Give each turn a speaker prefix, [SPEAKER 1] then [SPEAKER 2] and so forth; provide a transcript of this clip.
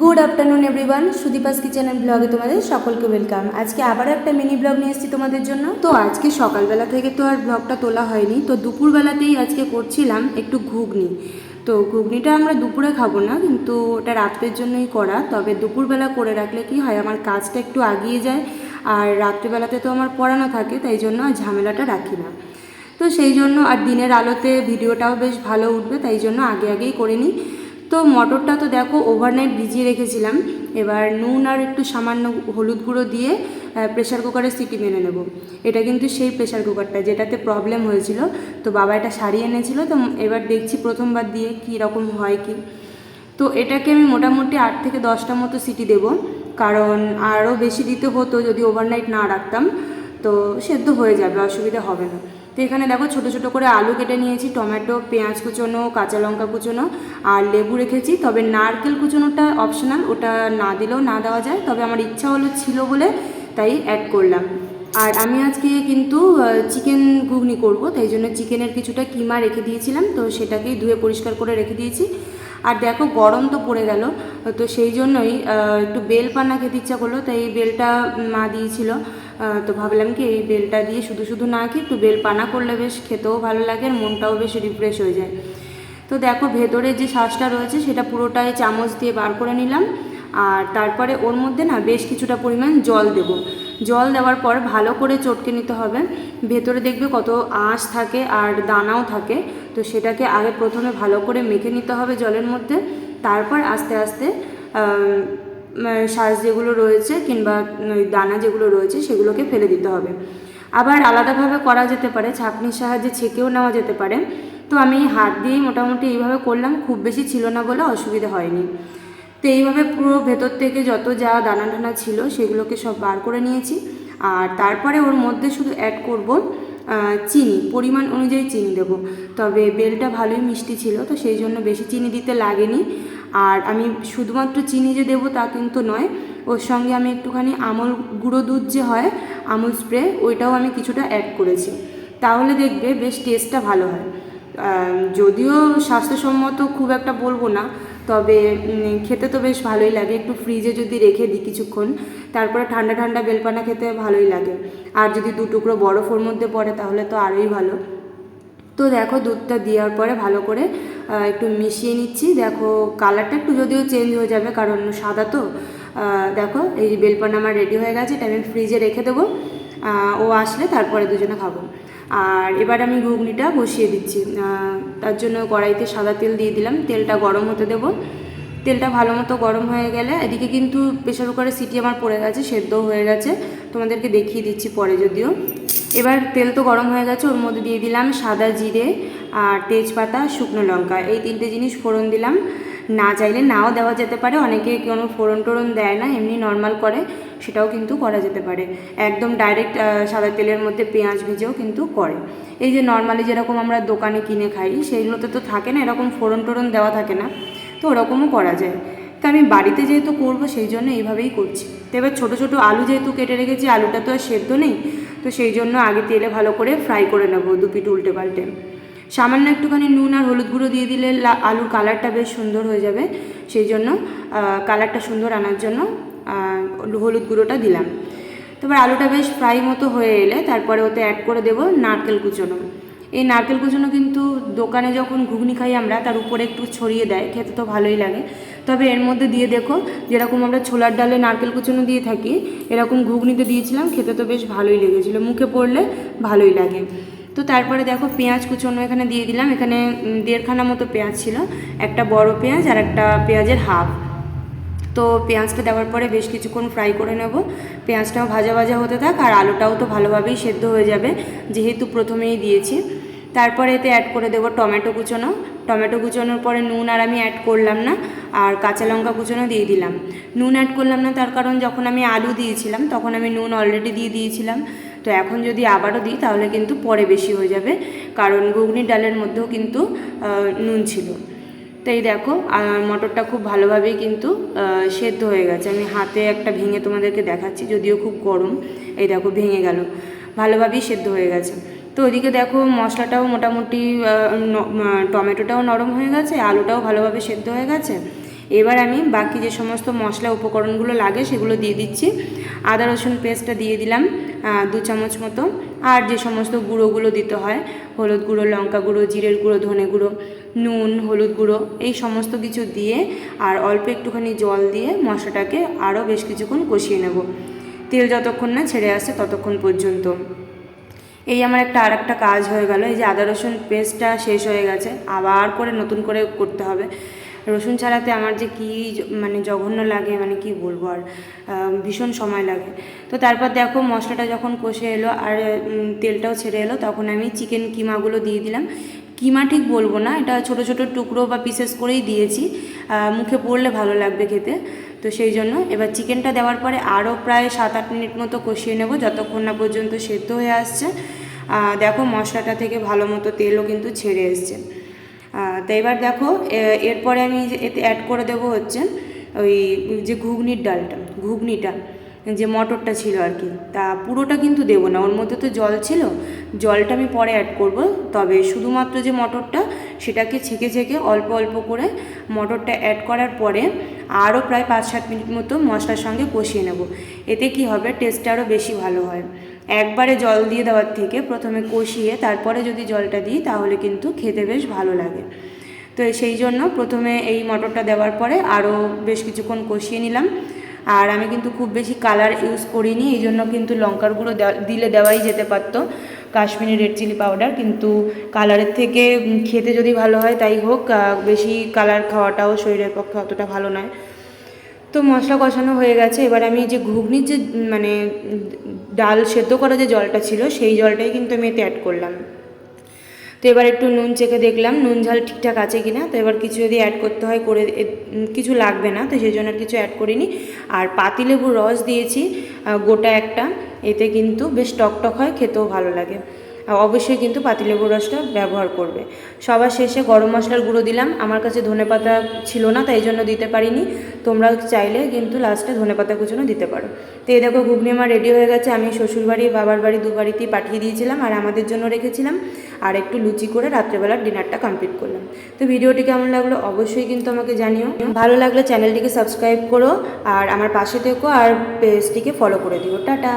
[SPEAKER 1] Good afternoon everyone Sudipa's kitchen and ব্লগে তোমাদের সকলকে ওয়েলকাম আজকে আবার একটা মিনি ব্লগ নিয়ে এসেছি তোমাদের জন্য। তো আজকে সকালবেলা থেকে তো আর ব্লগটা তোলা হয়নি। তো দুপুরবেলাতেই আজকে করছিলাম একটু ঘুগনি। তো ঘুগনিটা আমরা দুপুরে খাব না, কিন্তু ওটা রাত্রের জন্যই করা। তবে দুপুরবেলা করে রাখলে কি হয়, আমার কাজটা একটু আগিয়ে যায়। আর রাত্রিবেলাতে তো আমার পড়ানো থাকে, তাই জন্য আর ঝামেলাটা রাখি না। তো সেই জন্য আর দিনের আলোতে ভিডিওটাও বেশ ভালো উঠবে, তাই জন্য আগে আগেই করে নিই। তো মটরটা তো দেখো ওভারনাইট ভিজিয়ে রেখেছিলাম। এবার নুন আর একটু সামান্য হলুদ গুঁড়ো দিয়ে প্রেশার কুকারে সিটি মেনে নেব। এটা কিন্তু সেই প্রেশার কুকারটা যেটাতে প্রবলেম হয়েছিল। তো বাবা এটা সারিয়ে এনেছিল, তো এবার দেখছি প্রথমবার দিয়ে কী রকম হয় কি। তো এটাকে আমি মোটামুটি আট থেকে দশটা মতো সিটি দেব, কারণ আরও বেশি দিতে হতো যদি ওভারনাইট না রাখতাম। তো সেদ্ধ হয়ে যাবে, অসুবিধা হবে না। তো এখানে দেখো ছোট ছোট করে আলু কেটে নিয়েছি, টমেটো, পেঁয়াজ কুচোনো, কাঁচা লঙ্কা কুচোনো আর লেবু রেখেছি। তবে নারকেল কুচোনোটা অপশনাল ওটা না দিলেও না দেওয়া যায়। তবে আমার ইচ্ছা হলো ছিল বলে তাই অ্যাড করলাম। আর আমি আজকে কিন্তু চিকেন ঘুগনি করব, তাই জন্য চিকেনের কিছুটা কিমা রেখে দিয়েছিলাম, তো সেটাকেই ধুয়ে পরিষ্কার করে রেখে দিয়েছি। আর দেখো গরম তো পড়ে গেল, তো সেই জন্যই একটু বেল পানা খেতে ইচ্ছা করল, তাই বেলটা মা দিয়েছিল। তো ভাবলাম কি এই বেলটা দিয়ে শুধু শুধু না খেয়ে একটু বেল পানা করলে বেশ খেতেও ভালো লাগে আর মনটাও বেশ রিফ্রেশ হয়ে যায়। তো দেখো ভেতরে যে শ্বাসটা রয়েছে সেটা পুরোটাই চামচ দিয়ে বার করে নিলাম আর তারপরে ওর মধ্যে না বেশ কিছুটা পরিমাণ জল দেব। জল দেওয়ার পর ভালো করে চটকে নিতে হবে। ভেতরে দেখবে কত আঁশ থাকে আর দানাও থাকে। তো সেটাকে আগে প্রথমে ভালো করে মেখে নিতে হবে জলের মধ্যে। তারপর আস্তে আস্তে শ্বাস যেগুলো রয়েছে কিংবা ওই দানা যেগুলো রয়েছে সেগুলোকে ফেলে দিতে হবে। আবার আলাদাভাবে করা যেতে পারে, ছাঁকনির সাহায্যে ছেঁকেও নেওয়া যেতে পারে। তো আমি হাত দিয়েই মোটামুটি এইভাবে করলাম, খুব বেশি ছিল না বলে অসুবিধা হয়নি। তো এইভাবে পুরো ভেতর থেকে যত যা দানা টানা ছিল সেগুলোকে সব বার করে নিয়েছি। আর তারপরে ওর মধ্যে শুধু অ্যাড করব চিনি, পরিমাণ অনুযায়ী চিনি দেবো। তবে বেলটা ভালোই মিষ্টি ছিল, তো সেই জন্য বেশি চিনি দিতে লাগেনি। আর আমি শুধুমাত্র চিনি যে দেবো তা কিন্তু নয়, ওর সঙ্গে আমি একটুখানি আমল গুঁড়ো দুধ যে হয়, আমুল স্প্রে, ওইটাও আমি কিছুটা অ্যাড করেছি। তাহলে দেখবে বেশ টেস্টটা ভালো হয়। যদিও স্বাস্থ্যসম্মত খুব একটা বলব না, তবে খেতে তো বেশ ভালোই লাগে। একটু ফ্রিজে যদি রেখে দিই কিছুক্ষণ, তারপরে ঠান্ডা ঠান্ডা বেলপানা খেতে ভালোই লাগে। আর যদি দু টুকরো বরফ ওর মধ্যে পড়ে, তাহলে তো আরোই ভালো। তো দেখো দুধটা দেওয়ার পরে ভালো করে একটু মিশিয়ে নিচ্ছি। দেখো কালারটা একটু যদিও চেঞ্জ হয়ে যাবে, কারণ সাদা তো। দেখো এই যে বেলপানা আমার রেডি হয়ে গেছে, এটা আমি ফ্রিজে রেখে দেবো। ও আসলে তারপরে দুজনে খাব। আর এবার আমি ঘুগনিটা বসিয়ে দিচ্ছি। তার জন্য কড়াইতে সাদা তেল দিয়ে দিলাম। তেলটা গরম হতে দেবো। তেলটা ভালো মতো গরম হয়ে গেলে, এদিকে কিন্তু প্রেশার কুকারে সিটি আমার পড়ে গেছে সেদ্ধ হয়ে গেছে। তোমাদেরকে দেখিয়ে দিচ্ছি পরে যদিও। এবার তেল তো গরম হয়ে গেছে, ওর মধ্যে দিয়ে দিলাম সাদা জিরে আর তেজপাতা, শুকনো লঙ্কা। এই তিনটে জিনিস ফোড়ন দিলাম। না চাইলে নাও দেওয়া যেতে পারে, অনেকে কোনো ফোড়ন টোড়ন দেয় না, এমনি নর্মাল করে, সেটাও কিন্তু করা যেতে পারে। একদম ডাইরেক্ট সাদা তেলের মধ্যে পেঁয়াজ ভেজেও কিন্তু করে। এই যে নর্মালি যেরকম আমরা দোকানে কিনে খাই, সেইগুলোতে তো থাকে না, এরকম ফোড়ন টোড়ন দেওয়া থাকে না, তো ওরকমও করা যায়। তো আমি বাড়িতে যেহেতু করব, সেই জন্য এইভাবেই করছি। তো এবার ছোটো ছোটো আলু যেহেতু কেটে রেখেছি, আলুটা তো আর সেদ্ধ নেই তো সেই জন্য আগে তেলে ভালো করে ফ্রাই করে নেব দু পিঠ উল্টে পাল্টে। সামান্য একটুখানি নুন আর হলুদ গুঁড়ো দিয়ে দিলে আলুর কালারটা বেশ সুন্দর হয়ে যাবে। সেই জন্য কালারটা সুন্দর আনার জন্য হলুদ গুঁড়োটা দিলাম। তারপর আলুটা বেশ ফ্রাই মতো হয়ে এলে তারপরে ওতে অ্যাড করে দেবো নারকেল কুচোনো। এই নারকেল কুচোনো কিন্তু দোকানে যখন ঘুগনি খাই আমরা, তার উপরে একটু ছড়িয়ে দেয়, খেতে তো ভালোই লাগে। তবে এর মধ্যে দিয়ে দেখো, যেরকম আমরা ছোলার ডালে নারকেল কুচোনো দিয়ে থাকি, এরকম ঘুগনিতে দিয়েছিলাম, খেতে তো বেশ ভালোই লেগেছিলো, মুখে পড়লে ভালোই লাগে। তো তারপরে দেখো পেঁয়াজ কুচোনো এখানে দিয়ে দিলাম, এখানে দেড়খানা মতো পেঁয়াজ ছিল, একটা বড় পেঁয়াজ আর একটা পেঁয়াজের হাফ। তো পেঁয়াজটা দেওয়ার পরে বেশ কিছুক্ষণ ফ্রাই করে নেব, পেঁয়াজটাও ভাজা ভাজা হতে থাক আর আলুটাও তো ভালোভাবেই সেদ্ধ হয়ে যাবে, যেহেতু প্রথমেই দিয়েছি। তারপরে এতে অ্যাড করে দেবো টমেটো কুচোনো টমেটো কুচোনোর পরে নুন আর আমি অ্যাড করলাম না, আর কাঁচা লঙ্কা কুচোনো দিয়ে দিলাম। নুন অ্যাড করলাম না, তার কারণ যখন আমি আলু দিয়েছিলাম, তখন আমি নুন অলরেডি দিয়ে দিয়েছিলাম। তো এখন যদি আবারও দিই, তাহলে কিন্তু পরে বেশি হয়ে যাবে, কারণ ঘুগনি ডালের মধ্যেও কিন্তু নুন ছিল। তো এই দেখো মটরটা খুব ভালোভাবেই কিন্তু সেদ্ধ হয়ে গেছে। আমি হাতে একটা ভেঙে তোমাদেরকে দেখাচ্ছি, যদিও খুব গরম। এই দেখো, ভেঙে গেল। ভালোভাবেই সেদ্ধ হয়ে গেছে। তো ওইদিকে দেখো মশলাটাও মোটামুটি টমেটোটাও নরম হয়ে গেছে, আলুটাও ভালোভাবে সেদ্ধ হয়ে গেছে। এবার আমি বাকি যে সমস্ত মশলা উপকরণগুলো লাগে সেগুলো দিয়ে দিচ্ছি। আদা, রসুন পেস্টটা দিয়ে দিলাম দু চামচ মতো। আর যে সমস্ত গুঁড়োগুলো দিতে হয়, হলুদ গুঁড়ো, লঙ্কা গুঁড়ো, জিরের গুঁড়ো, ধনে গুঁড়ো, নুন, হলুদ গুঁড়ো, এই সমস্ত কিছু দিয়ে আর অল্প একটুখানি জল দিয়ে মশলাটাকে আরও বেশ কিছুক্ষণ কষিয়ে নেব। তেল যতক্ষণ না ছেড়ে আসে ততক্ষণ পর্যন্ত। এই আমার একটা আর একটা কাজ হয়ে গেল, এই যে আদা রসুন পেস্টটা শেষ হয়ে গেছে, আবার করে নতুন করে করতে হবে। রসুন ছাড়াতে আমার যে কি মানে জঘন্য লাগে মানে কি বলব আর ভীষণ সময় লাগে। তো তারপর দেখো মশলাটা যখন কষে এলো আর তেলটাও ছেড়ে এলো, তখন আমি চিকেন কিমাগুলো দিয়ে দিলাম। কিমা ঠিক বলব না, এটা ছোট ছোট টুকরো বা পিসেস করেই দিয়েছি মুখে পড়লে ভালো লাগবে খেতে। তো সেই জন্য এবার চিকেনটা দেওয়ার পরে আরও প্রায় সাত আট মিনিট মতো কষিয়ে নেব, যতক্ষণ না পর্যন্ত সেদ্ধ হয়ে আসছে। দেখো মশলাটা থেকে ভালো মতো তেলও কিন্তু ছেড়ে এসছে। তো এবার দেখো এরপরে আমি এতে অ্যাড করে দেবো হচ্ছে ওই যে ঘুগনির ডালটা, ঘুগনিটা, যে মটরটা ছিল আর কি, তা পুরোটা কিন্তু দেবো না, ওর মধ্যে তো জল ছিল, জলটা আমি পরে অ্যাড করব। তবে শুধুমাত্র যে মটরটা, সেটাকে ছেঁকে ছেঁকে অল্প অল্প করে মটরটা অ্যাড করার পরে আরও প্রায় পাঁচ সাত মিনিট মতো মশলার সঙ্গে কষিয়ে নেব। এতে কি হবে? টেস্টটা আরও বেশি ভালো হয়। একবারে জল দিয়ে দেওয়ার থেকে প্রথমে কষিয়ে তারপরে যদি জলটা দিই তাহলে কিন্তু খেতে বেশ ভালো লাগে। তো সেই জন্য প্রথমে এই মটরটা দেওয়ার পরে আরও বেশ কিছুক্ষণ কষিয়ে নিলাম। আর আমি কিন্তু খুব বেশি কালার ইউজ করিনি এই জন্য কিন্তু লঙ্কার গুঁড়ো দিলে দেওয়াই যেতে পারতো। কাশ্মীরি রেড চিলি পাউডার কিন্তু কালারের থেকে খেতে যদি ভালো হয়, তাই হোক বেশি কালার খাওয়াটাও শরীরের পক্ষে অতটা ভালো নয়। তো মশলা কষানো হয়ে গেছে। এবার আমি যে ঘুগনির যে মানে ডাল সেদ্ধ করা যে জলটা ছিল, সেই জলটাই কিন্তু আমি এতে অ্যাড করলাম। তো এবার একটু নুন চেখে দেখলাম, নুন ঝাল ঠিকঠাক আছে কিনা, তো এবার কিছু যদি অ্যাড করতে হয় করে কিছু লাগবে না, তো সেই জন্য আর কিছু অ্যাড করিনি। আর পাতিলেবুর রস দিয়েছি গোটা একটা, এতে কিন্তু বেশ টকটক হয়, খেতেও ভালো লাগে। অবশ্যই কিন্তু পাতিলেবুর রসটা ব্যবহার করবে। সবার শেষে গরম মশলার গুঁড়ো দিলাম। আমার কাছে ধনেপাতা ছিল না, তাই জন্য দিতে পারিনি। তোমরা চাইলে কিন্তু লাস্টে ধনেপাতা কুচুনো দিতে পারো। তো এই দেখো, ঘুগনি আমার রেডি হয়ে গেছে। আমি শ্বশুরবাড়ি, বাবার বাড়ি দু বাড়িতেই পাঠিয়ে দিয়েছিলাম আর আমাদের জন্য রেখেছিলাম। আর একটু লুচি করে রাত্রেবেলার ডিনারটা কমপ্লিট করলাম। তো ভিডিওটি কেমন লাগল অবশ্যই কিন্তু আমাকে জানিও। ভালো লাগলে চ্যানেলটিকে সাবস্ক্রাইব করো আর আমার পাশে থেকো আর পেজটিকে ফলো করে দিও। টাটা!